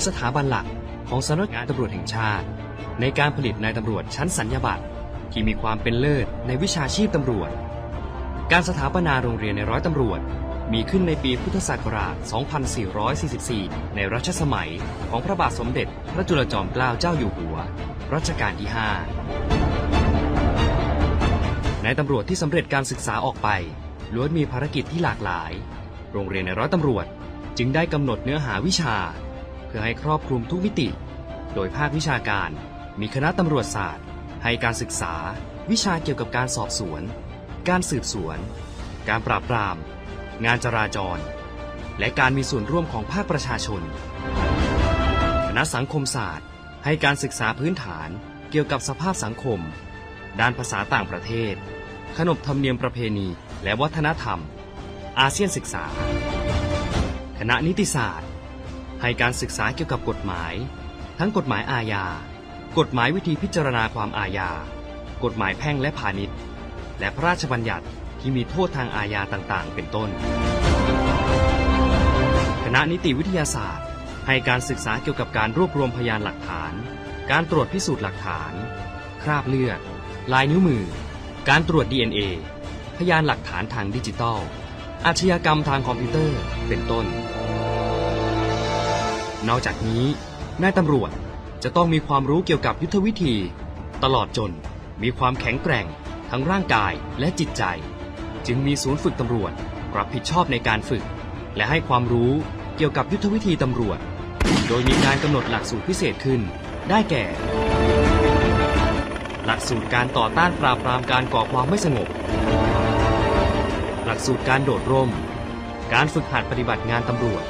เป็นสถาบันหลักของสำนักงานตำรวจแห่งชาติ ในการผลิตนายตำรวจชั้นสัญญาบัตรที่มีความเป็นเลิศในวิชาชีพตำรวจ การสถาปนาโรงเรียนในร้อยตำรวจ มีขึ้นในปีพุทธศักราช 2444 ในรัชสมัยของพระบาทสมเด็จพระจุลจอมเกล้าเจ้าอยู่หัว รัชกาลที่ 5 ในตำรวจที่สำเร็จการศึกษาออกไป ล้วนมีภารกิจที่หลากหลาย โรงเรียนในร้อยตำรวจจึงได้กำหนดเนื้อหาวิชา พื่อให้ครอบคลุมทุกมิติ โดยภาควิชาการ มีคณะตำรวจศาสตร์ ให้การศึกษา วิชาเกี่ยวกับการสอบสวน การสืบสวน การปราบปราม งานจราจร และการมีส่วนร่วมของภาคประชาชน คณะสังคมศาสตร์ ให้การศึกษาพื้นฐานเกี่ยวกับสภาพสังคม ด้านภาษาต่างประเทศ ขนบธรรมเนียมประเพณี และวัฒนธรรม อาเซียนศึกษา คณะนิติศาสตร์ ให้การศึกษาเกี่ยวกับกฎหมาย ทั้งกฎหมายอาญา กฎหมายวิธีพิจารณาความอาญา กฎหมายแพ่งและพาณิชย์ และพระราชบัญญัติที่มีโทษทางอาญาต่างๆ เป็นต้น คณะนิติวิทยาศาสตร์ ให้การศึกษาเกี่ยวกับการรวบรวมพยานหลักฐาน การตรวจพิสูจน์หลักฐาน คราบเลือด ลายนิ้วมือ การตรวจ DNA พยานหลักฐานทางดิจิทัลอาชญากรรมทางคอมพิวเตอร์ เป็นต้น นอกจากนี้นายตำรวจจะต้องมีความรู้เกี่ยวกับยุทธวิธี ตลอดจนมีความแข็งแกร่ง ทั้งร่างกายและจิตใจ จึงมีศูนย์ฝึกตำรวจรับผิดชอบในการฝึก และให้ความรู้เกี่ยวกับยุทธวิธีตำรวจ โดยมีการกำหนดหลักสูตรพิเศษขึ้น ได้แก่ หลักสูตรการต่อต้านปราบปรามการก่อความไม่สงบ หลักสูตรการโดดร่ม การฝึกหัดปฏิบัติงานตำรวจ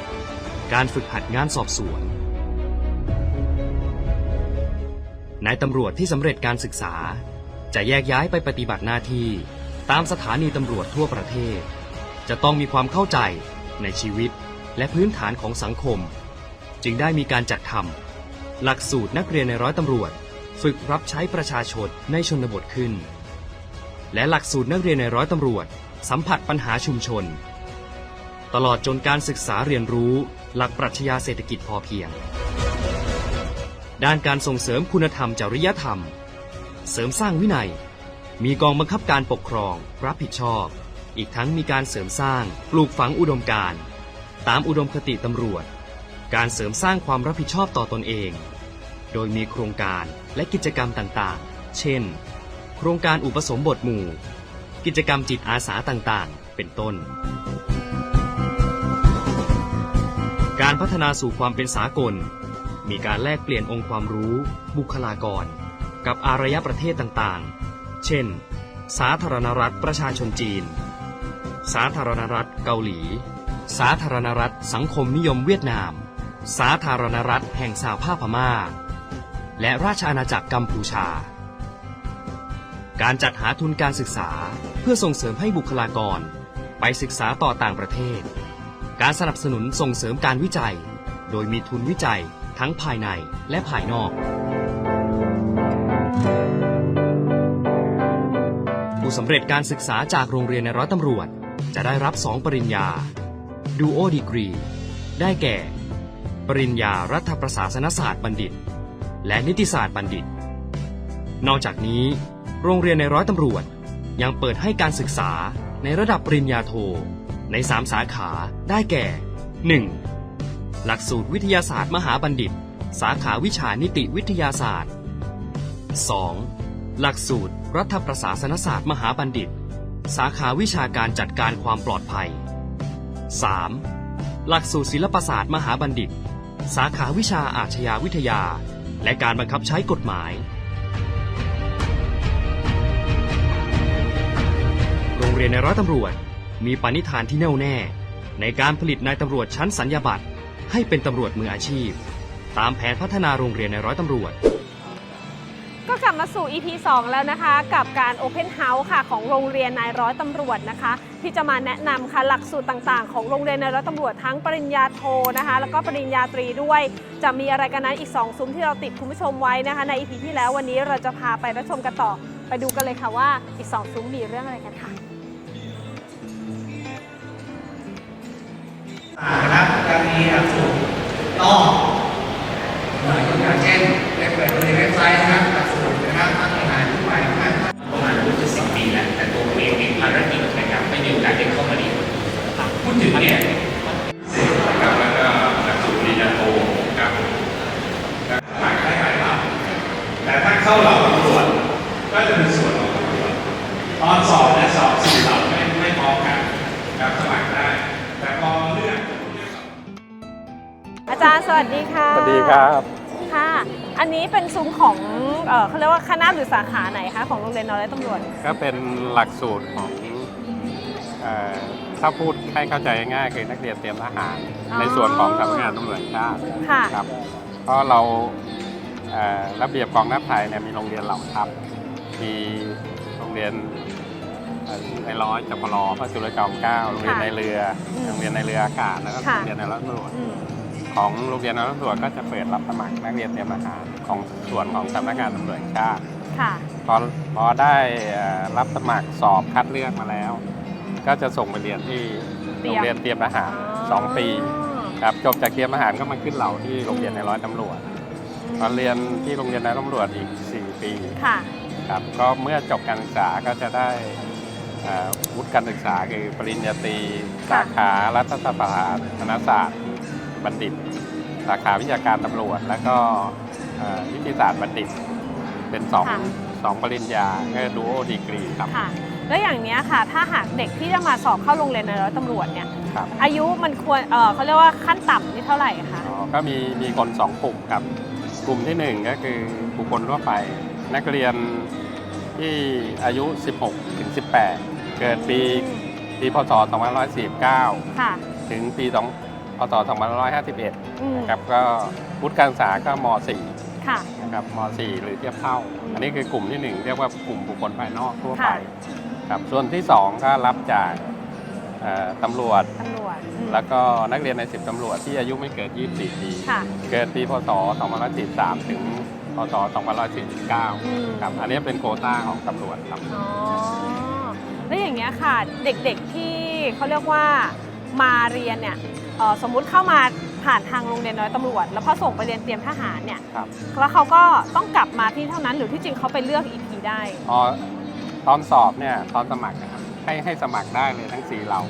การฝึกหัดงานสอบสวน นายตำรวจที่สำเร็จการศึกษา จะแยกย้ายไปปฏิบัติหน้าที่ ตามสถานีตำรวจทั่วประเทศ จะต้องมีความเข้าใจในชีวิตและพื้นฐานของสังคม จึงได้มีการจัดทำหลักสูตรนักเรียนในร้อยตำรวจ ฝึกรับใช้ประชาชนในชนบทขึ้น และหลักสูตรนักเรียนในร้อยตำรวจ สัมผัสปัญหาชุมชน ตลอดจนการศึกษาเรียนรู้ หลักปรัชญาเศรษฐกิจพอเพียง ด้านการส่งเสริมคุณธรรมจริยธรรม เสริมสร้างวินัย มีกองบังคับการปกครอง รับผิดชอบ อีกทั้งมีการเสริมสร้าง ปลูกฝังอุดมการณ์ตามอุดมคติตำรวจ การเสริมสร้างความรับผิดชอบต่อตอนเอง โดยมีโครงการและกิจกรรมต่างๆ เช่น โครงการอุปสมบทหมู่ กิจกรรมจิตอาสาต่างๆ เป็นต้น การพัฒนาสู่ความเป็นสากล มีการแลกเปลี่ยนองค์ความรู้ บุคลากร กับอารยประเทศต่างๆ เช่น สาธารณรัฐประชาชนจีน สาธารณรัฐเกาหลี สาธารณรัฐสังคมนิยมเวียดนาม สาธารณรัฐแห่งสหภาพพม่า และราชอาณาจักรกัมพูชา การจัดหาทุนการศึกษาเพื่อส่งเสริมให้บุคลากร ไปศึกษาต่อต่างประเทศ การสนับสนุนส่งเสริมการวิจัย โดยมีทุนวิจัยทั้งภายในและภายนอก ผู้สำเร็จการศึกษาจากโรงเรียนในร้อยตำรวจ จะได้รับ2ปริญญาดูโอดีกรี ได้แก่ ปริญญารัฐประศาสนศาสตร์บัณฑิต และนิติศาสตร์บัณฑิต นอกจากนี้ โรงเรียนในร้อยตำรวจยังเปิดให้การศึกษาในระดับปริญญาโท ใน 3 สาขาได้แก่ 1. หลักสูตรวิทยาศาสตร์มหาบัณฑิต สาขาวิชานิติวิทยาศาสตร์ 2. หลักสูตรรัฐประศาสนศาสตร์มหาบัณฑิต สาขาวิชาการจัดการความปลอดภัย 3. หลักสูตรศิลปศาสตร์มหาบัณฑิต สาขาวิชาอาชญาวิทยา และการบังคับใช้กฎหมาย โรงเรียนในร้อยตำรวจ มีปณิธานที่แน่วแน่ ในการผลิตนายตำรวจชั้นสัญญาบัตรให้เป็นตำรวจมืออาชีพ ตามแผนพัฒนาโรงเรียนในร้อยตำรวจ ก็กลับมาสู่ EP 2 แล้วนะคะ กับการ Open House ค่ะของโรงเรียนนายร้อยตำรวจนะคะ ที่จะมาแนะนำค่ะหลักสูตรต่างๆ ของโรงเรียนนายร้อยตำรวจทั้งปริญญาโทนะคะ แล้วก็ปริญญาตรีด้วย จะมีอะไรกันนั้นอีก 2 ซุ้มที่เราติดคุณผู้ชมไว้นะคะ ใน EP ที่แล้ววันนี้เราจะพาไปรับชมกันต่อ ไปดูกันเลยค่ะว่าอีก 2 ซุ้มมีเรื่องอะไรกันค่ะ คณะการมีหลักสูตรต่อหลายตัวอย่างเช่นได้เปิดในเว็บไซต์นะครับ รงเรียนนร้อยตำรวจก็เป็นหลักสูตรของเอ่อถ้าพูดให้เข้าใจง่ายๆคือนักเรียนเตรียมทหาร อ๋อ ในส่วนของสำนักงานตำรวจแห่งชาติค่ะ ครับเพราะเราเอ่อระเบียบกองทัพไทยเนี่ยมีโรงเรียนเหล่าทัพมีโรงเรียนเอ่อในร้อยจปรพระจุลจอมเกล้าโรงเรียนในเรืออมโรงเรียนในเรืออากาศแล้วก็ค่ะ โรงเรียนในร้อยตำรวจ อืม ของโรงเรียนในร้อยตำรวจก็จะเปิดรับสมัครนักเรียนเตรียมทหารของส่วนของสำนักงานตำรวจแห่งชาติ ค่ะพอพอได้เอ่อรับสมัครสอบคัดเลือกมาแล้ว ก็จะส่งไปเรียนที่เตรีโรยมงเรียนเตรียมทหารสองปีครับจบจากเตรียมทหารก็มาขึ้นเหล่าที่โรงเรียนในร้อยตำรวจมาเรียนที่โรงเรียนในร้อยตำรวจอีก 4 ปีค่ะครับก็เมื่อจบการศึกษาก็จะได้เอ่อวุฒิการศึกษาคือปริญญาตรีค่ะสาขารัฐศาสตร์คณะศาสตร์บัณฑิต สาขาวิชาการตำรวจ แล้วก็เอ่อวิทยาศาสตร์บัณฑิต เป็นสองค่ะ สองปริญญาก็ดูโอดีกรีครับค่ะ แล้วอย่างเนี้ยค่ะ ถ้าหากเด็กที่จะมาสอบเข้าโรงเรียนในร้อยตำรวจเนี่ย ครับอายุมันควรเออเขาเรียกว่าขั้นต่ำนี่เท่าไหร่คะ อ๋อก็มีมีคนสองกลุ่มครับ กลุ่มที่หนึ่งก็คือบุคคลทั่วไป นักเรียนที่อายุ 16 ถึง 18 เกิดปีปีพศ 2549 ค่ะถึงปี2พศ 2551 อืมนะครับก็วุฒิการศึกษาก็ม .4 ค่ะ นะครับม .4 หรือเทียบเท่า อันนี้คือกลุ่มที่หนึ่งเรียกว่ากลุ่มบุคคลภายนอกทั่วไปค่ะ ครับส่วนที่สองก็รับจากเอ่อตำรวจ ตำรวจอืม แล้วก็นักเรียนในสิบตำรวจที่อายุไม่เกิน 24 ปี ค่ะเกิดปีพศ 2543 ถึงพศ2549อืมครับ อันนี้เป็นโควต้าของตำรวจครับ อ๋อแล้วอย่างเงี้ยค่ะ เด็กๆที่เขาเรียกว่ามาเรียนเนี่ยเอ่อสมมุติเข้ามา ผ่านทางโรงเรียนน้อยตำรวจ แล้วพอส่งไปเรียนเตรียมทหารเนี่ย ครับแล้วเขาก็ต้องกลับมาที่เท่านั้นหรือที่จริงเขาไปเลือกอีกทีได้อ๋อตอนสอบเนี่ยตอนสมัครนะครับให้ให้สมัครได้เลยทั้ง4เหล่า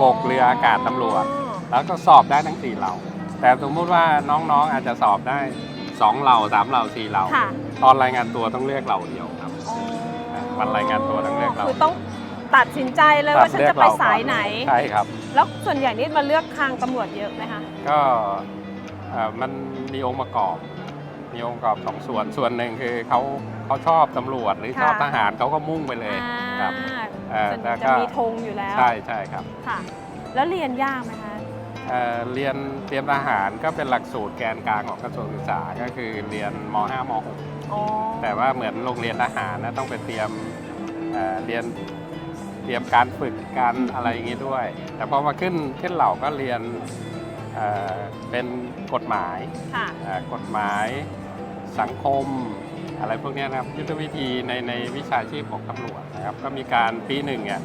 ปกเรืออากาศตำรวจ แล้วก็สอบได้ทั้ง4เหล่า แต่สมมุติว่าน้องๆอาจจะสอบได้2เหล่า3เหล่า4เหล่า ค่ะตอนรายงานตัวต้องเลือกเหล่าเดียวครับอ๋อวันรายงานตัวต้องเลือกเรา คือต้อง ตัดสินใจเลยว่าฉันจะไปสายไหน ใช่ครับ แล้วส่วนใหญ่นี่มาเลือกทางตำรวจเยอะไหมคะ ก็เอ่อมันมีองค์ประกอบ มีองค์ประกอบสองส่วนส่วนหนึ่งคือเขาเขาชอบตำรวจหรือชอบค่ะทหารเขาก็มุ่งไปเลยครับเอ่อส่วนแล้วจะก็มีธงอยู่แล้ว ใช่ใช่ครับค่ะ แล้วเรียนยากไหมคะเอ่อเรียนเตรียมทหารก็เป็นหลักสูตรแกนกลางของกระทรวงศึกษาก็คือเรียนม .5 มอ๋อ .6 แต่ว่าเหมือนโรงเรียนทหารนะต้องไปเตรียมเอ่อเรียนเต รียมการฝึกการอะไรอย่างนี้ด้วย แต่พอมาขึ้นขึ้นเหล่าก็เรียนเอ่อเป็นกฎหมายค่ะ เอ่อกฎหมายสังคม อะไรพวกเนี้ยนะครับยุทธวิธีในในวิชาชีพของตำรวจนะครับ ก็มีการปีหนึ่งเนี่ย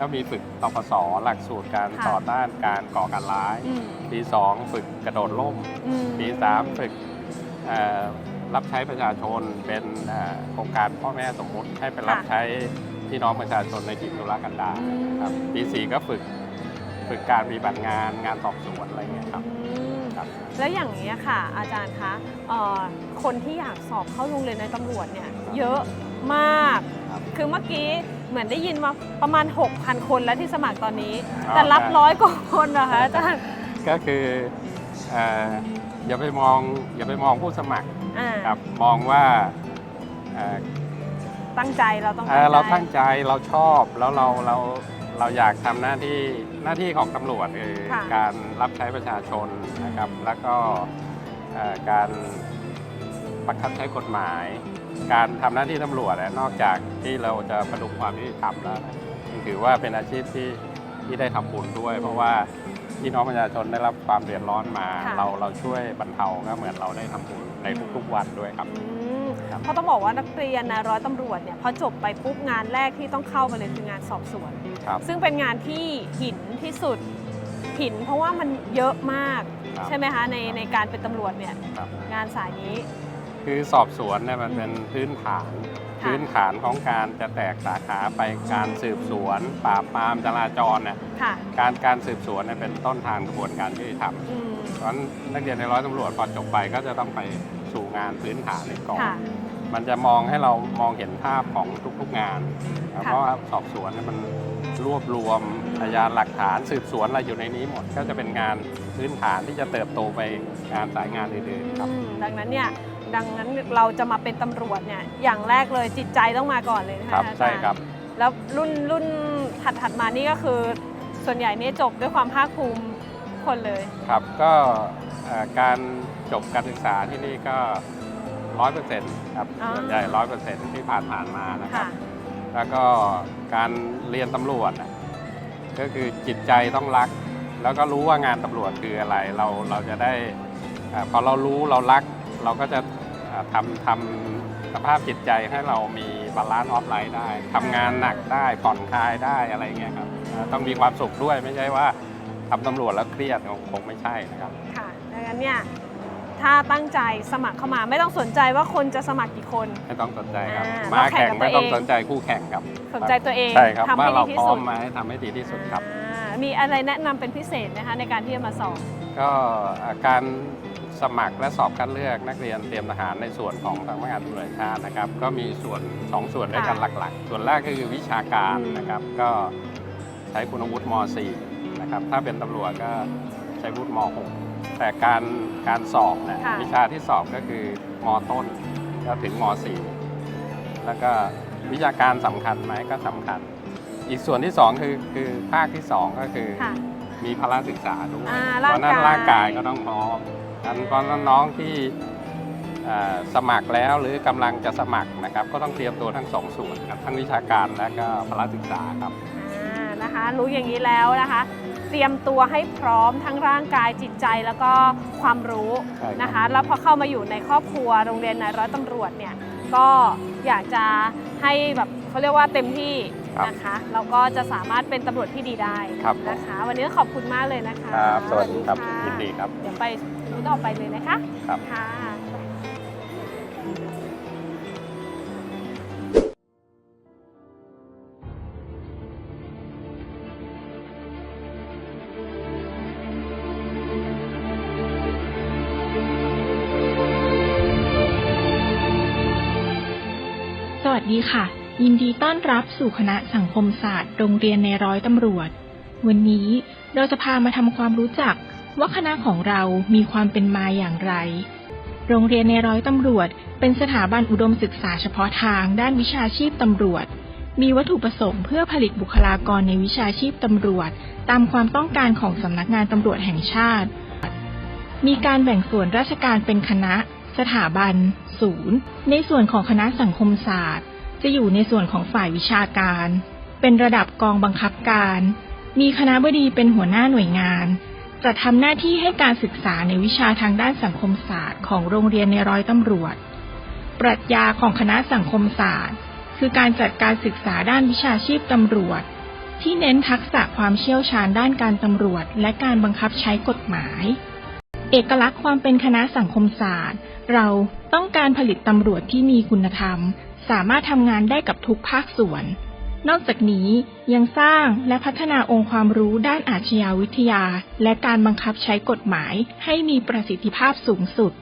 ก็มีฝึกตปสหลักสูตรการค่ะ ต่อต้านการก่อการร้าย อืมปีสองฝึกกระโดดร่ม อืมปีสามฝึกเอ่อรับใช้ประชาชนเป็นเอ่อโครงการพ่อแม่สมมุติให้ไปรับใช้ พี่น้องประชาชนในถิ่นธุรกันดารครับปีสี่ก็ฝึกฝึกการปฏิบัติงานงานสอบสวนอะไรเงี้ยครับอืมครับ แล้วอย่างนี้ยค่ะ อาจารย์คะเอ่อคนที่อยากสอบเข้าโรงเรียนในตำรวจเนี่ยเยอะมาก ครับ คือเมื่อกี้เหมือนได้ยินมาประมาณ 6,000 คนแล้วที่สมัครตอนนี้อ๋อแต่รับใช่ร้อยกว่าคนนะคะอาจารย์ก็คือเอ่ออย่าไปมองอย่าไปมองผู้สมัครอ่า ครับมองว่าเอ่อ ตั้งใจเราต้องเอ่อเราตั้งใจใจเราชอบแล้วเราเราเราอยากทำหน้าที่หน้าที่ของตำรวจคือค่ะการรับใช้ประชาชนนะครับ แล้วก็เอ่อการบังคับใช้กฎหมาย การทำหน้าที่ตำรวจอะนอกจากที่เราจะประดุกความยุติธรรมแล้วนะยังถือว่าเป็นอาชีพที่ที่ได้ทำบุญด้วย เพราะว่าพี่น้องประชาชนได้รับความเดือดร้อนมาค่ะเราเราช่วยบรรเทาก็เหมือนเราได้ทำบุญในทุกๆวันด้วยครับอืมครับ เพราะต้องบอกว่านักเรียนนะร้อยตำรวจเนี่ยพอจบไปปุ๊บงานแรกที่ต้องเข้ามาเลยคืองานสอบสวน ครับซึ่งเป็นงานที่หินที่สุดหิน เพราะว่ามันเยอะมากครับ ใช่ไหมคะในในการเป็นตำรวจเนี่ยครับ งานสายนี้ คือสอบสวนเนี่ยมันเป็นพื้นฐาน ค่ะ พื้นฐานของการจะแตกสาขาไปการสืบสวน ปราบปรามจราจรเนี่ยค่ะการการสืบสวนเนี่ยเป็นต้นทางกระบวนการยุติธรรมอืม เพราะฉะนั้นนักเรียนในร้อยตำรวจพอจบไปก็จะต้องไปสู่ งานพื้นฐานนี้ก่อนค่ะ มันจะมองให้เรามองเห็นภาพของทุกๆงานค่ะ เพราะว่าสอบสวนเนี่ยมันรวบรวมพยานหลักฐานสืบสวนอะไรอยู่ในนี้หมด ก็จะเป็นงานพื้นฐานที่จะเติบโตไปงานสายงานอื่นๆครับ อืมดังนั้นเนี่ยดังนั้นเราจะมาเป็นตำรวจเนี่ยอย่างแรกเลยจิตใจต้องมาก่อนเลยนะครัคะบอาจารย์ใช่ครับ แล้วรุ่นรุ่นถัดถัดมานี่ก็คือ ส่วนใหญ่เนี่ยจบด้วยความภาคภูมิคนเลย ครับก็เอ่อ การจบการศึกษาที่นี่ก็ร้อยเปอร์เซ็นต์ครับอ๋อ ส่วนใหญ่ร้อยเปอร์เซ็นต์ที่ผ่านผ่านๆมานะครับ ค่ะ แล้วก็การเรียนตำรวจน่ะก็คือจิตใจต้องรัก แล้วก็รู้ว่างานตำรวจคืออะไรเราเราจะได้เอ่อพอเรารู้เรารัก เราก็จะเอ่อทำทำสภาพจิตใจให้เรามีบาลานซ์ออฟไลน์ได้ทำงานหนักได้ผ่อนคลายได้อะไรเงี้ยครับเอ่อต้องมีความสุขด้วยไม่ใช่ว่าทำตำรวจแล้วเครียดคงไม่ใช่นะครับค่ะ ดังนั้นเนี่ยถ้าตั้งใจสมัครเข้ามาไม่ต้องสนใจว่าคนจะสมัครกี่คน ไม่ต้องสนใจครับ อ่ามาเราแข่แข่งงกับไม่ต้องตัวเอง สนใจคู่แข่งครับสนใจตัวเองใช่ครับทำให้ว่าเราดีที่พร้อสุมดไหมทำให้ดีที่สุดครับ อ่ามีอะไรแนะนำเป็นพิเศษนะคะในการที่จะมาสอบ ก็การสมัครและสอบคัดเลือกนักเรียนเตรียมทหารในส่วนของสำนักงานตำรวจแห่งชาตินะครับ ก็มีส่วนสองส่วนด้วยกันค่ะหลักๆ ส่วนแรกก็คือวิชาการอืม นะครับ ก็ใช้คุณวุฒิม .4 นะครับถ้าเป็นตำรวจก็ใช้วุฒิม .6 แต่การการสอบเนะค่ะ วิชาที่สอบก็คือมต้นก็ถึงม .4 แล้วก็วิชาการสำคัญไหมก็สำคัญ อีกส่วนที่สองคือคือภาคที่สองก็คือ ค่ะ มีพละศึกษาด้วย อ่าเพราะฉะนั้นร่าร่างงกากายยก็ต้องพร้อมดังนั้นเพราะฉะนั้นน้องที่เอ่อสมัครแล้วหรือกำลังจะสมัครนะครับ ก็ต้องเตรียมตัวทั้งสองส่วนครับทั้งวิชาการและก็พละศึกษาครับ อ่านะคะ รู้อย่างนี้แล้วนะคะ เตรียมตัวให้พร้อมทั้งร่างกายจิตใจแล้วก็ความรู้ใช่ครับนะคะ แล้วพอเข้ามาอยู่ในครอบครัวโรงเรียนนายร้อยตำรวจเนี่ยก็อยากจะให้แบบเขาเรียกว่าเต็มที่นะคะ เราก็จะสามารถเป็นตำรวจที่ดีได้ครับผมนะคะ วันนี้ขอบคุณมากเลยนะคะครับสวัสดีครับะยินดีครับ เดี๋ยวไปรู้ต่อไปเลยนะคะครับค่ะ ดีค่ะ ยินดีต้อนรับสู่คณะสังคมศาสตร์โรงเรียนในร้อยตำรวจ วันนี้เราจะพามาทำความรู้จักว่าคณะของเรามีความเป็นมาอย่างไร โรงเรียนในร้อยตำรวจ เป็นสถาบันอุดมศึกษาเฉพาะทางด้านวิชาชีพตำรวจ มีวัตถุประสงค์เพื่อผลิตบุคลากรในวิชาชีพตำรวจ ตามความต้องการของสำนักงานตำรวจแห่งชาติ มีการแบ่งส่วนราชการเป็นคณะ สถาบัน ศูนย์ ในส่วนของคณะสังคมศาสตร์ จะอยู่ในส่วนของฝ่ายวิชาการ เป็นระดับกองบังคับการ มีคณะบดีเป็นหัวหน้าหน่วยงาน จะทำหน้าที่ให้การศึกษาในวิชาทางด้านสังคมศาสตร์ของโรงเรียนในร้อยตำรวจ ปรัชญาของคณะสังคมศาสตร์ คือการจัดการศึกษาด้านวิชาชีพตำรวจ ที่เน้นทักษะความเชี่ยวชาญด้านการตำรวจ และการบังคับใช้กฎหมาย เอกลักษณ์ความเป็นคณะสังคมศาสตร์ เราต้องการผลิตตำรวจที่มีคุณธรรม สามารถทำงานได้กับทุกภาคส่วน นอกจากนี้ยังสร้างและพัฒนาองค์ความรู้ด้านอาชญาวิทยา และการบังคับใช้กฎหมายให้มีประสิทธิภาพสูงสุด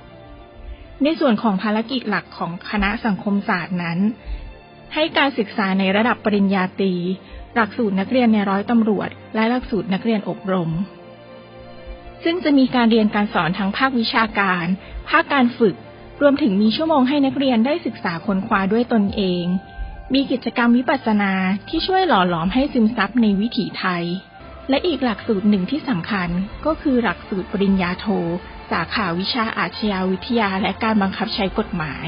ในส่วนของภารกิจหลักของคณะสังคมศาสตร์นั้น ให้การศึกษาในระดับปริญญาตรี หลักสูตรนักเรียนในร้อยตำรวจ และหลักสูตรนักเรียนอบรม ซึ่งจะมีการเรียนการสอนทั้งภาควิชาการ ภาคการฝึก รวมถึงมีชั่วโมงให้นักเรียนได้ศึกษาค้นคว้าด้วยตนเอง มีกิจกรรมวิปัสสนาที่ช่วยหล่อหลอมให้ซึมซับในวิถีไทย และอีกหลักสูตรหนึ่งที่สำคัญก็คือหลักสูตรปริญญาโท สาขาวิชาอาชญาวิทยาและการบังคับใช้กฎหมาย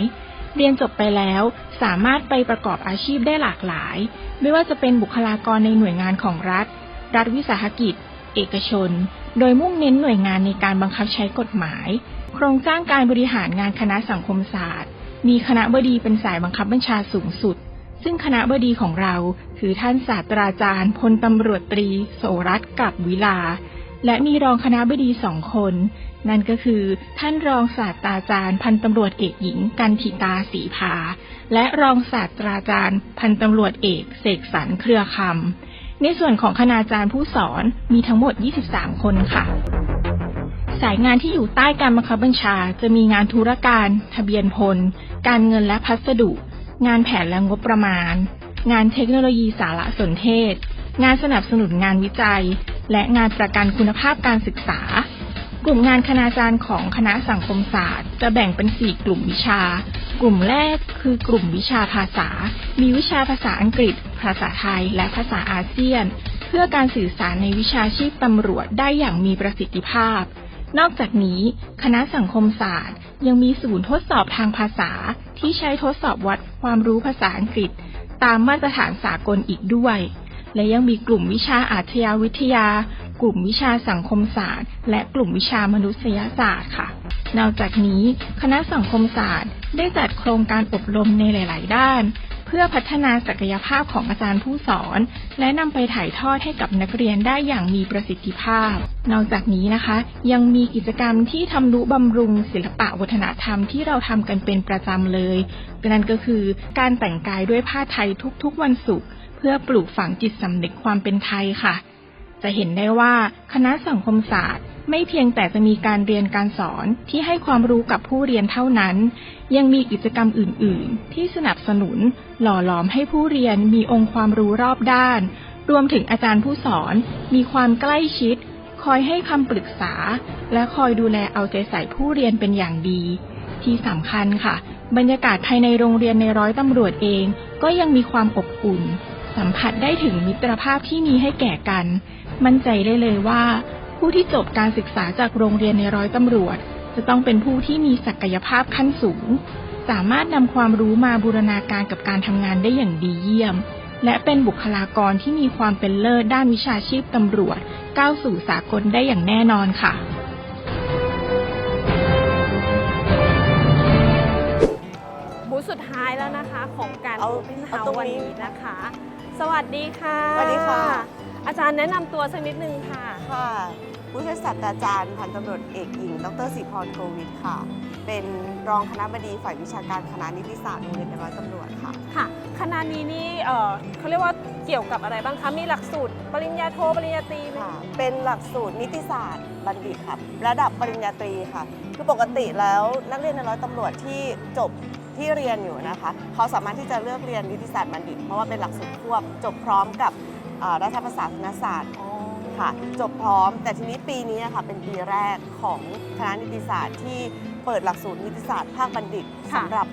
เรียนจบไปแล้วสามารถไปประกอบอาชีพได้หลากหลาย ไม่ว่าจะเป็นบุคลากรในหน่วยงานของรัฐ รัฐวิสาหกิจ เอกชน โดยมุ่งเน้นหน่วยงานในการบังคับใช้กฎหมาย โครงสร้างการบริหารงานคณะสังคมศาสตร์ มีคณะบดีเป็นสายบังคับบัญชาสูงสุด ซึ่งคณะบดีของเราคือท่านศาสตราจารย์พลตำรวจตรี โสรัตกลับวิลา และมีรองคณะบดีสองคน นั่นก็คือ ท่านรองศาสตราจารย์ พันตำรวจเอกหญิง กันทิตาสีภา และรองศาสตราจารย์ พันตำรวจเอก เสกสรรเครือคำในส่วนของคณาจารย์ผู้สอนมีทั้งหมด 23 คนค่ะ สายงานที่อยู่ใต้การบังคับบัญชา จะมีงานธุรการ ทะเบียนพล การเงินและพัสดุ งานแผนและงบประมาณ งานเทคโนโลยีสารสนเทศ งานสนับสนุนงานวิจัย และงานประกันคุณภาพการศึกษา กลุ่มงานคณาจารย์ของคณะสังคมศาสตร์ จะแบ่งเป็น 4 กลุ่มวิชา กลุ่มแรกคือกลุ่มวิชาภาษา มีวิชาภาษาอังกฤษ ภาษาไทย และภาษาอาเซียน เพื่อการสื่อสารในวิชาชีพตำรวจได้อย่างมีประสิทธิภาพ นอกจากนี้ คณะสังคมศาสตร์ ยังมีศูนย์ทดสอบทางภาษา ที่ใช้ทดสอบวัดความรู้ภาษาอังกฤษ ตามมาตรฐานสากลอีกด้วย และยังมีกลุ่มวิชาอาชญาวิทยา กลุ่มวิชาสังคมศาสตร์ และกลุ่มวิชามนุษยศาสตร์ค่ะ นอกจากนี้ คณะสังคมศาสตร์ ได้จัดโครงการอบรมในหลาย ๆ ด้าน เพื่อพัฒนาศักยภาพของอาจารย์ผู้สอน และนำไปถ่ายทอดให้กับนักเรียนได้อย่างมีประสิทธิภาพ นอกจากนี้นะคะ ยังมีกิจกรรมที่ทำนุบำรุงศิลปะวัฒนธรรมที่เราทำกันเป็นประจำเลยนั่นก็คือการแต่งกายด้วยผ้าไทยทุกๆวันศุกร์เพื่อปลูกฝังจิตสำนึกความเป็นไทยค่ะ จะเห็นได้ว่าคณะสังคมศาสตร์ ไม่เพียงแต่จะมีการเรียนการสอนที่ให้ความรู้กับผู้เรียนเท่านั้น ยังมีกิจกรรมอื่น ๆ ที่สนับสนุน หล่อหลอมให้ผู้เรียนมีองค์ความรู้รอบด้าน รวมถึงอาจารย์ผู้สอน มีความใกล้ชิด คอยให้คำปรึกษา และคอยดูแลเอาใจใส่ผู้เรียนเป็นอย่างดี ที่สำคัญค่ะ บรรยากาศภายในโรงเรียนในร้อยตำรวจเอง ก็ยังมีความอบอุ่น สัมผัสได้ถึงมิตรภาพที่มีให้แก่กัน มั่นใจได้เลยว่า ผู้ที่จบการศึกษาจากโรงเรียนในร้อยตำรวจ จะต้องเป็นผู้ที่มีศักยภาพขั้นสูง สามารถนำความรู้มาบูรณาการกับการทำงานได้อย่างดีเยี่ยม และเป็นบุคลากรที่มีความเป็นเลิศด้านวิชาชีพตำรวจ ก้าวสู่สากลได้อย่างแน่นอนค่ะบูธสุดท้ายแล้วนะคะของการเอา Open เอา House ตรงวันนี้นี้นะคะ สวัสดีค่ะ สวัสดีค่ะ อาจารย์แนะนำตัวสักนิดนึงค่ะ ค่ะ ผู้ช่วยศาสตราจารย์พันตำรวจเอกหญิง ดรศิพรโควิดค่ะ เป็นรองคณะบดีฝ่ายวิชาการคณะนิติศาสตร์โรงเรียนในร้อยตำรวจค่ะ ค่ะ คณะนี้นี่เออเขาเรียกว่าเกี่ยวกับอะไรบ้างคะ มีหลักสูตร ปริญญาโท ปริญญาตรีไหม ค่ะ เป็นหลักสูตรนิติศาสตร์บัณฑิตครับ ระดับปริญญาตรีค่ะ คือปกติแล้วนักเรียนในร้อยตำรวจที่จบที่เรียนอยู่นะคะ เขาสามารถที่จะเลือกเรียนนิติศาสตร์บัณฑิต เพราะว่าเป็นหลักสูตรควบจบพร้อมกับเอ่อรัฐประศาสนศาสตร์ ค่ะ จบพร้อม แต่ทีนี้ปีนี้อะค่ะเป็นปีแรกของคณะนิติศาสตร์ที่เปิดหลักสูตรนิติศาสตร์ภาคบัณฑิตค่ะ สำหรับ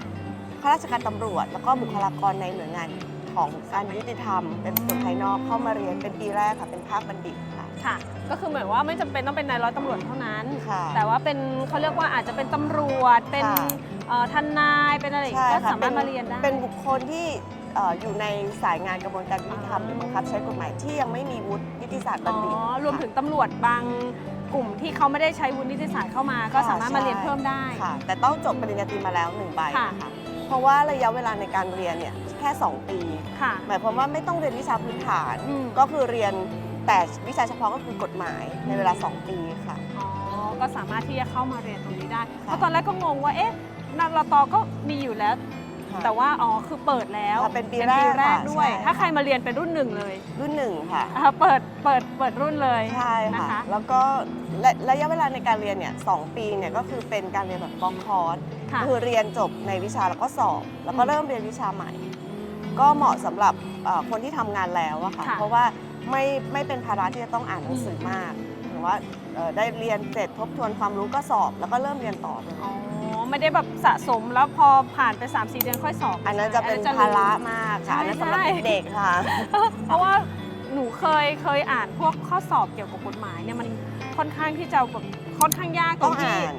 ข้าราชการตำรวจ แล้วก็บุคลากรในหน่วยงานของการยุติธรรม เป็นบุคคลภายนอกเข้ามาเรียนเป็นปีแรกค่ะเป็นภาคบัณฑิตค่ะค่ะ ก็คือเหมือนว่าไม่จำเป็นต้องเป็นนายร้อยตำรวจเท่านั้น ค่ะ แต่ว่าเป็นเขาเรียกว่าอาจจะเป็นตำรวจ เป็นค่ะ เอ่อทนาย เป็นอะไรอย่างใช่เงี้ยก็ค่ะสามารถมาเรียนได้ เป็นบุคคลที่ เอ่ออยู่ในสายงานกระบวนการยุติธรรมหรือบังคับใช้กฎหมายที่ยังไม่มีวุฒินิติศาสตร์บัอ๋ณฑิต อรวมถึงค่ะตำรวจบางกลุ่มที่เขาไม่ได้ใช้วุฒินิติศาสตร์เข้ามา ก็สามารถมาเรียนเพิ่มได้ ค่ะ แต่ต้องจบปริญญาตรีมาแล้วหนึ่งใบค่ะ นะคะเพราะว่าระยะเวลาในการเรียนเนี่ยแค่ 2 ปี ค่ะ หมายความว่าไม่ต้องเรียนวิชาพื้นฐาน อืม ก็คือเรียนแต่วิชาเฉพาะก็คือกฎหมายในเวลา 2 ปีค่ะ อ๋อ ก็สามารถที่จะเข้ามาเรียนตรงนี้ได้ เพค่ะราะตอนแรกก็งงว่า เอ๊ะนรตก็มีอยู่แล้ว ค่ะแต่ว่าอ๋อคือเปิดแล้วค่ะเป็นปีแรกแรกค่ะด้วย ใช่ ถ้าใครมาเรียนเป็นรุ่นหนึ่งเลยรุ่นหนึ่งค่ะ อ่าเปิดเปิดเปิดรุ่นเลยใช่นะค่ะคะแล้วก็ระระยะเวลาในการเรียนเนี่ยสองปีเนี่ยก็คือเป็นการเรียนแบบบล็อกคอร์สค่ะ คือเรียนจบในวิชาแล้วก็สอบ แล้วก็อืมเริ่มเรียนวิชาใหม่ ก็เหมาะสำหรับเอ่อคนที่ทำงานแล้วอะค่ะ ค่ะเพราะว่าไม่ไม่เป็นภาระที่จะต้องอ่านหนังสือมาก หรือว่าเอ่อได้เรียนเสร็จทบทวนความรู้ก็สอบ แล้วก็เริ่มเรียนต่อเลย อ๋อ ไม่ได้แบบสะสมแล้วพอผ่านไป 3-4 เดือนค่อยสอบอันนั้นจะเป็นอัภาระลืมมากค่ะอันนั้นสำหรับใช่เด็กๆค่ะ เพราะว่าหนูเคยเคยอ่านพวกข้อสอบเกี่ยวกับกฎหมายเนี่ยมันค่อนข้างที่จะแบบค่อนข้างยากตต้รองงที่อ่าน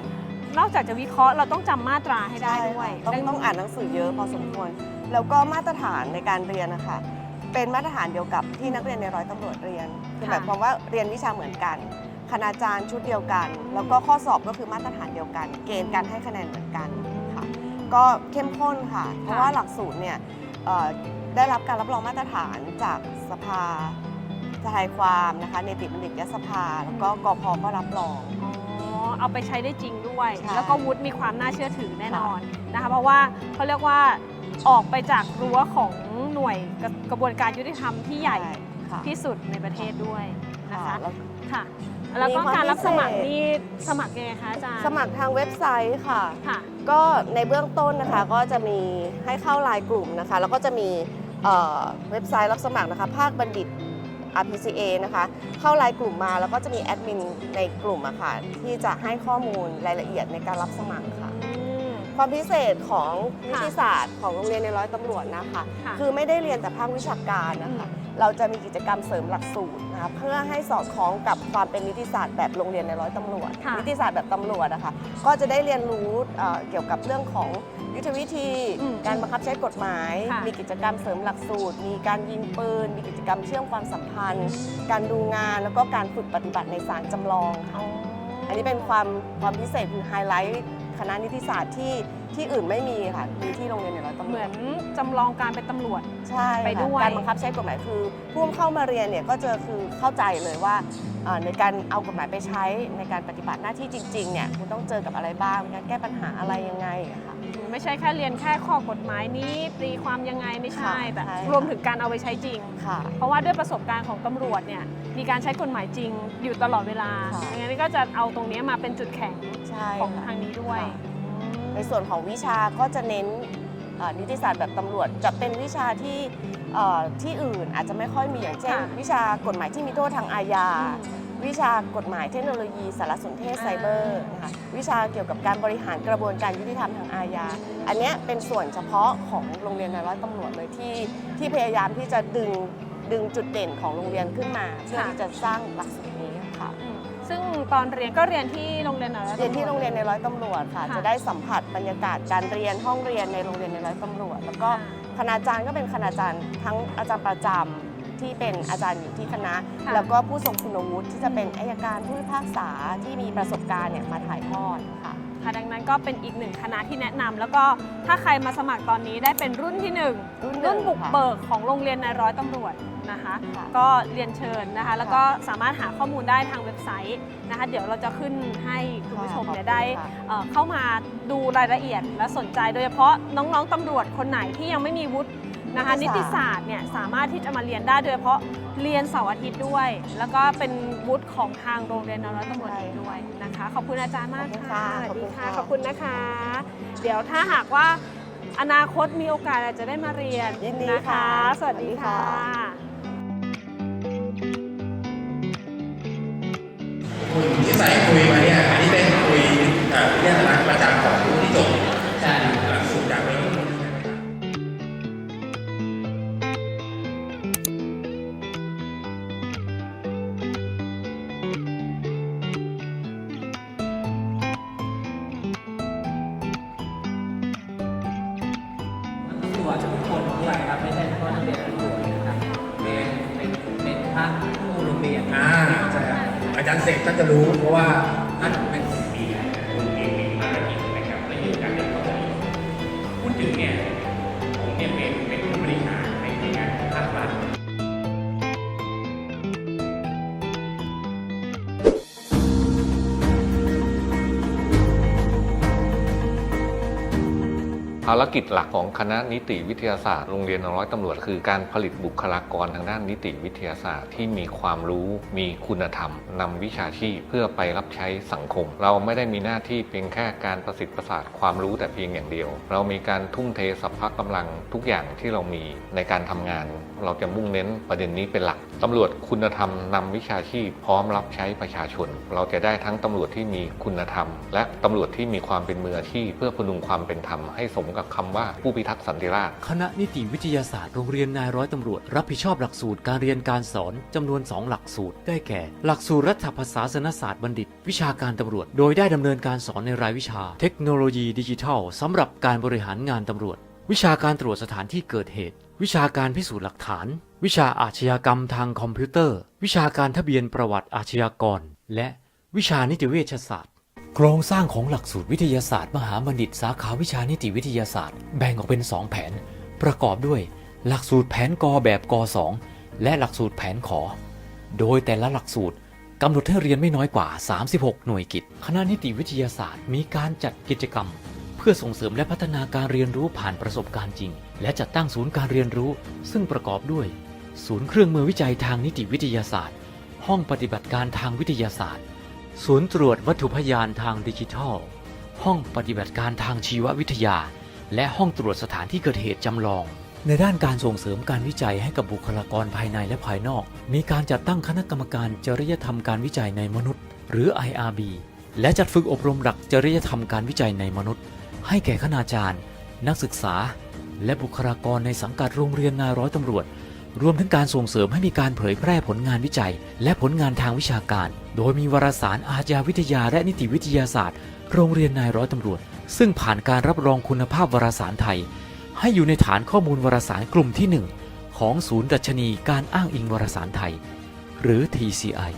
นอกจากจะวิเคราะห์เราต้องจำมาตราให้ได้ด้วยใช่ค่ะต้องต้องอ่านหนังสือเยอะพอสมควร แล้วก็มาตรฐานในการเรียนนะคะเป็นมาตรฐานเดียวกับที่นักเรียนในร้อยตำรวจเรียนคือหมายความว่าเรียนวิชาเหมือนกัน คณาจารย์ชุดเดียวกัน แล้วก็ข้อสอบก็คือมาตรฐานเดียวกัน เกณฑ์การให้คะแนนเหมือนกันค่ะก็เข้มข้นค่ะ เพราะว่าหลักสูตรเนี่ยเอ่อได้รับการรับรองมาตรฐานจากสภาทนายความนะคะเนติบัณฑิตยสภา แล้วก็กพก็รับรองอ๋อเอาไปใช้ได้จริงด้วยใช่แล้วก็วุฒิมีความน่าเชื่อถือแน่นอนนะคะเพราะว่าเขาเรียกว่าออกไปจากรั้วของหน่วยกระกระบวนการยุติธรรมที่ใหญ่ค่ะที่สุดในประเทศด้วยนะคะแล้วค่ะ แล้วก็มีความการรับสมัครพิเศษนี่สมัครยังไงคะอาจารย์สมัครทางเว็บไซต์ค่ะ ค่ะ ก็ในเบื้องต้นนะคะก็จะมีให้เข้าไลน์กลุ่มนะคะ แล้วก็จะมีเอ่อเว็บไซต์รับสมัครนะคะ ภาคบัณฑิต RPCA นะคะ เข้าไลน์กลุ่มมาแล้วก็จะมีแอดมินในกลุ่มอะค่ะที่จะให้ข้อมูลรายละเอียดในการรับสมัครค่ะ ความพิเศษของนิติศาสตร์ของโรงเรียนในร้อยตำรวจนะคะ ค่ะ คือไม่ได้เรียนแต่ภาควิชาการนะคะ เราจะมีกิจกรรมเสริมหลักสูตรนะคะเพื่อให้สอดคล้องกับความเป็นนิติศาสตร์แบบโรงเรียนในร้อยตำรวจ ค่ะ นิติศาสตร์แบบตำรวจนะคะก็จะได้เรียนรู้เอ่อเกี่ยวกับเรื่องของยุทธวิธี อืมการบังคับใช้กฎหมาย ค่ะ มีกิจกรรมเสริมหลักสูตร มีการยิงปืน มีกิจกรรมเชื่อมความสัมพันธ์ การดูงานแล้วก็การฝึกปฏิบัติในศาลจำลองค่ะ อันนี้เป็นความความพิเศษคือไฮไลท์คณะนิติศาสตร์ที่ที่อื่นไม่มีค่ะ มีที่โรงเรียน ในร้อยตำรวจเหมือนจำลองการเป็นตำรวจ ใช่ไปค่ะด้วย การบังคับใช้กฎหมายคือผู้เข้ามาเรียนเนี่ยก็จะคือเข้าใจเลยว่าเอ่อในการเอากฎหมายไปใช้ในการปฏิบัติหน้าที่จริงๆเนี่ยคุณต้องเจอกับอะไรบ้างมีการแก้ปัญหาอะไรยังไงอะค่ะไม่ใช่แค่เรียนแค่ข้อกฎหมายนี้ตีความยังไงไม่ใช่ค่ะแต่ใช่ค่ะรวมถึงการเอาไปใช้จริงค่ะเพราะว่าด้วยประสบการณ์ของตำรวจเนี่ยมีการใช้กฎหมายจริงอยู่ตลอดเวลาค่ะอย่างนั้นก็จะเอาตรงนี้มาเป็นจุดแข็งใช่ของค่ะทางนี้ด้วยค่ะในส่วนของวิชาก็จะเน้นเอ่อ นิติศาสตร์แบบตำรวจ จะเป็นวิชาที่เอ่อที่อื่นอาจจะไม่ค่อยมีอย่างเช่นค่ะวิชากฎหมายที่มีโทษทางอาญาวิชากฎหมายเทคโนโลยีสารสนเทศอ่าไซเบอร์นะคะวิชาเกี่ยวกับการบริหารกระบวนการยุติธรรมทางอาญา อันเนี้ยเป็นส่วนเฉพาะของโรงเรียนในร้อยตำรวจเลยที่ที่พยายามที่จะดึงดึงจุดเด่นของโรงเรียนขึ้นมา เพื่อที่จะสร้างหลักสูตรนี้ค่ะอืม ซึ่งตอนเรียนก็เรียนที่โรงเรียนไหนเรียนที่โรงเรียนในร้อยตำรวจค่ะค่ะ จะได้สัมผัสบรรยากาศการเรียนห้องเรียนในโรงเรียนในร้อยตำรวจ แล้วก็คณาจารย์ก็เป็นคณาจารย์ทั้งอาจารย์ประจำที่เป็นอาจารย์อยู่ที่คณะค่ะแล้วก็ผู้ทรงคุณวุฒิที่จะเป็นอายการผู้พิพากษาที่มีประสบการณ์เนี่ยมาถ่ายทอดค่ะค่ะดังนั้นก็เป็นอีกหนึ่งคณะที่แนะนำแล้วก็ถ้าใครมาสมัครตอนนี้ได้เป็นรุ่นที่หนึ่งรุ่นหนึ่งรุ่นบุกค่ะเบิกของโรงเรียนนายร้อยตำรวจ นะคะค่ะก็เรียนเชิญนะคะ แล้วก็สามารถหาข้อมูลได้ทางเว็บไซต์นะคะ เดี๋ยวเราจะขึ้นให้คุณผู้ชมเนี่ยได้ค่ะเอ่อเข้ามาดูรายละเอียดและสนใจโดยเฉพาะน้องๆตำรวจคนไหนที่ยังไม่มีวุฒินะคะนิติศาสตร์เนี่ยสามารถที่จะมาเรียนได้โดยเฉพาะเรียนเสาร์อาทิตย์ด้วย แล้วก็เป็นวุฒิของทางโรงเรียนนร้อยตำรวจอีกด้วยนะคะ ขอบคุณอาจารย์มากค่ะขอบคุณค่ะขอบคุณนะคะ เดี๋ยวถ้าหากว่าอนาคตมีโอกาสอาจจะได้มาเรียนยินดีนะคะค่ะสวัสดีค่ะสวัสดีค่ะ กิจหลักของคณะนิติวิทยาศาสตร์โรงเรียนร้อยตำรวจ คือการผลิตบุคลากรทางด้านนิติวิทยาศาสตร์ที่มีความรู้มีคุณธรรมนำวิชาชีพเพื่อไปรับใช้สังคม เราไม่ได้มีหน้าที่เพียงแค่การประสิทธิ์ประสาทความรู้แต่เพียงอย่างเดียว เรามีการทุ่มเทสัพพะกำลังทุกอย่างที่เรามีในการทำงาน เราจะมุ่งเน้นประเด็นนี้เป็นหลักตำรวจคุณธรรมนำวิชาชีพพร้อมรับใช้ประชาชน เราจะได้ทั้งตำรวจที่มีคุณธรรม และตำรวจที่มีความเป็นมืออาชีพ เพื่อพนุงความเป็นธรรมให้สมกับคำำว่าผู้พิทักษ์สันติราษฎร์คณะนิติวิทยาศาสตร์โรงเรียนนายร้อยตำรวจ รับผิดชอบหลักสูตรการเรียนการสอนจำนวน 2 หลักสูตร ได้แก่ หลักสูตรรัฐภาษาสนศาสตร์บัณฑิต วิชาการตำรวจ โดยได้ดำเนินการสอนในรายวิชา เทคโนโลยีดิจิทัลสำหรับการบริหารงานตำรวจ วิชาการตรวจสถานที่เกิดเหตุ วิชาการพิสูจน์หลักฐาน วิชาอาชญากรรมทางคอมพิวเตอร์ วิชาการทะเบียนประวัติอาชญากร และวิชานิติเวชศาสตร์ โครงสร้างของหลักสูตรวิทยาศาสตร์ มหาบัณฑิตสาขาวิชานิติวิทยาศาสตร์ แบ่งออกเป็น 2 แผน ประกอบด้วย หลักสูตรแผนกอแบบก2และหลักสูตรแผนขอ โดยแต่ละหลักสูตรกำหนดให้เรียนไม่น้อยกว่า 36 หน่วยกิจ คณะนิติวิทยาศาสตร์ มีการจัดกิจกรรม เพื่อส่งเสริมและพัฒนาการเรียนรู้ผ่านประสบการณ์จริง และจัดตั้งศูนย์การเรียนรู้ ซึ่งประกอบด้วย ศูนย์เครื่องมือวิจัยทางนิติวิทยาศาสตร์ ห้องปฏิบัติการทางวิทยาศาสตร์ ศูนย์ตรวจวัตถุพยานทางดิจิทัล ห้องปฏิบัติการทางชีววิทยา และห้องตรวจสถานที่เกิดเหตุจำลอง ในด้านการส่งเสริมการวิจัยให้กับบุคลากรภายในและภายนอก มีการจัดตั้งคณะกรรมการจริยธรรมการวิจัยในมนุษย์ หรือ IRB และจัดฝึกอบรมหลักจริยธรรมการวิจัยในมนุษย์ ให้แก่คณาจารย์ นักศึกษา และบุคลากรในสังกัดโรงเรียนนายร้อยตำรวจ รวมทั้งการส่งเสริมให้มีการเผยแพร่ผลงานวิจัย และผลงานทางวิชาการ โดยมีวารสารอาญาวิทยาและนิติวิทยาศาสตร์ โรงเรียนนายร้อยตำรวจ ซึ่งผ่านการรับรองคุณภาพวารสารไทย ให้อยู่ในฐานข้อมูลวารสารกลุ่มที่ 1 ของศูนย์ดัชนีการอ้างอิงวารสารไทย หรือ TCI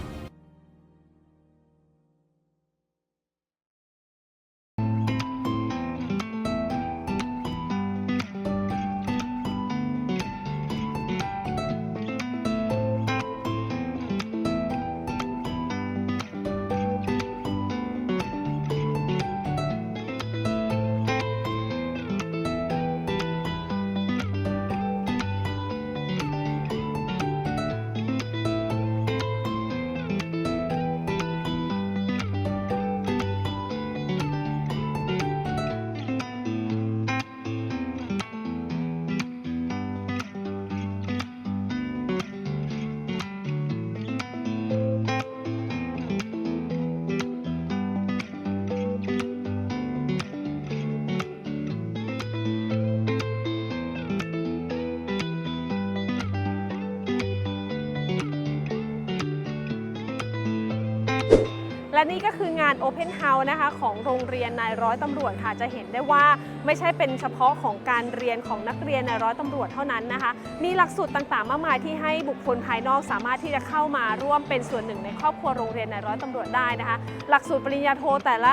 นี่ก็คืองาน Open House นะคะของโรงเรียนนายร้อยตำรวจค่ะจะเห็นได้ว่าไม่ใช่เป็นเฉพาะของการเรียนของนักเรียนนายร้อยตำรวจเท่านั้นนะคะ มีหลักสูตรต่างๆ มากมายที่ให้บุคคลภายนอกสามารถที่จะเข้ามาร่วมเป็นส่วนหนึ่งในครอบครัวโรงเรียนนายร้อยตำรวจได้นะคะ หลักสูตรปริญญาโทแต่ละ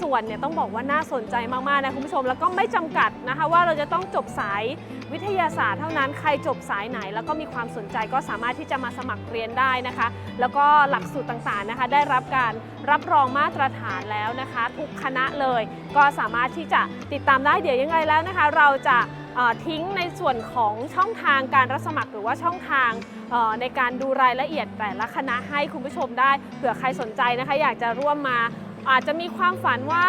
ส่วนเนี่ยต้องบอกว่าน่าสนใจมากๆนะคุณผู้ชมแล้วก็ไม่จำกัดนะคะ ว่าเราจะต้องจบสายวิทยาศาสตร์เท่านั้นใครจบสายไหน แล้วก็มีความสนใจก็สามารถที่จะมาสมัครเรียนได้นะคะ แล้วก็หลักสูตรต่างๆนะคะ ได้รับการรับรองมาตรฐานแล้วนะคะ ทุกคณะเลย ก็สามารถที่จะติดตามได้เดี๋ยวยังไงแล้วนะคะ เราจะทิ้งในส่วนของช่องทางการรับสมัครหรือว่าช่องทางในการดูรายละเอียดแต่ละคณะให้คุณผู้ชมได้เผื่อใครสนใจนะคะ อยากจะร่วมมา อาจจะมีความฝันว่า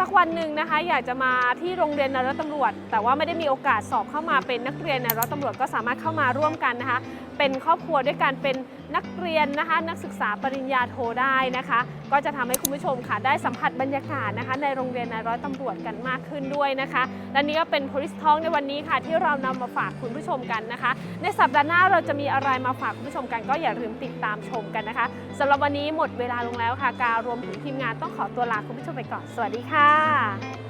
สักวันหนึ่งนะคะ อยากจะมาที่โรงเรียนนายร้อยตำรวจ แต่ว่าไม่ได้มีโอกาสสอบเข้ามาเป็นนักเรียนนายร้อยตำรวจก็สามารถเข้ามาร่วมกันนะคะ เป็นครอบครัวด้วยการเป็นนักเรียนนะคะ นักศึกษาปริญญาโทได้นะคะ ก็จะทำให้คุณผู้ชมค่ะได้สัมผัสบรรยากาศนะคะ ในโรงเรียนนายร้อยตำรวจกันมากขึ้นด้วยนะคะ และนี่ก็เป็น police talk ในวันนี้ค่ะ ที่เรานำมาฝากคุณผู้ชมกันนะคะ ในสัปดาห์หน้าเราจะมีอะไรมาฝากคุณผู้ชมกันก็อย่าลืมติดตามชมกันนะคะสำหรับวันนี้หมดเวลาลงแล้วค่ะ การรวมถึงทีมงานต้องขอตัวลาคุณผู้ชมไปก่อนสวัสดีค่ะค่ะ